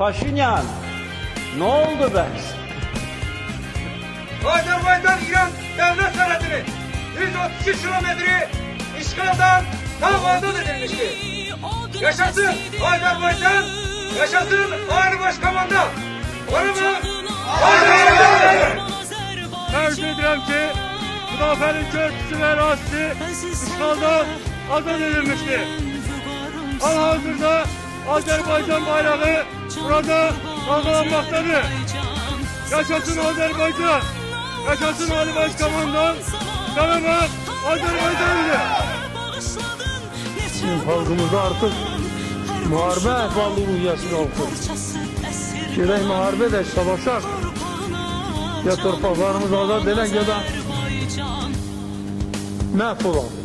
Paşinyan, ne oldu be? Azerbaycan İran devlet sınırını 132 kilometre işgalden tam azat edilmişti. Yaşasın Azerbaycan, yaşasın Ağrı Başkomandan. Onu Azerbaycan! Arz edirəm ki, müdafiənin körpüsü və ərazisi işğaldan azad edilmişdir. Hal-hazırda Azərbaycan bayrağı burada dalgalanmaktadır. Yaşasın Azərbaycan! Yaşasın Ali Başkomandan! Salamat Azərbaycan'dır! Bizim halkımızda artık muharebe ehvallı ruhiyesi kalktı. Gerek muharebe de savaşak. Ya torpaklarımız azad edek ya da mahvolalım.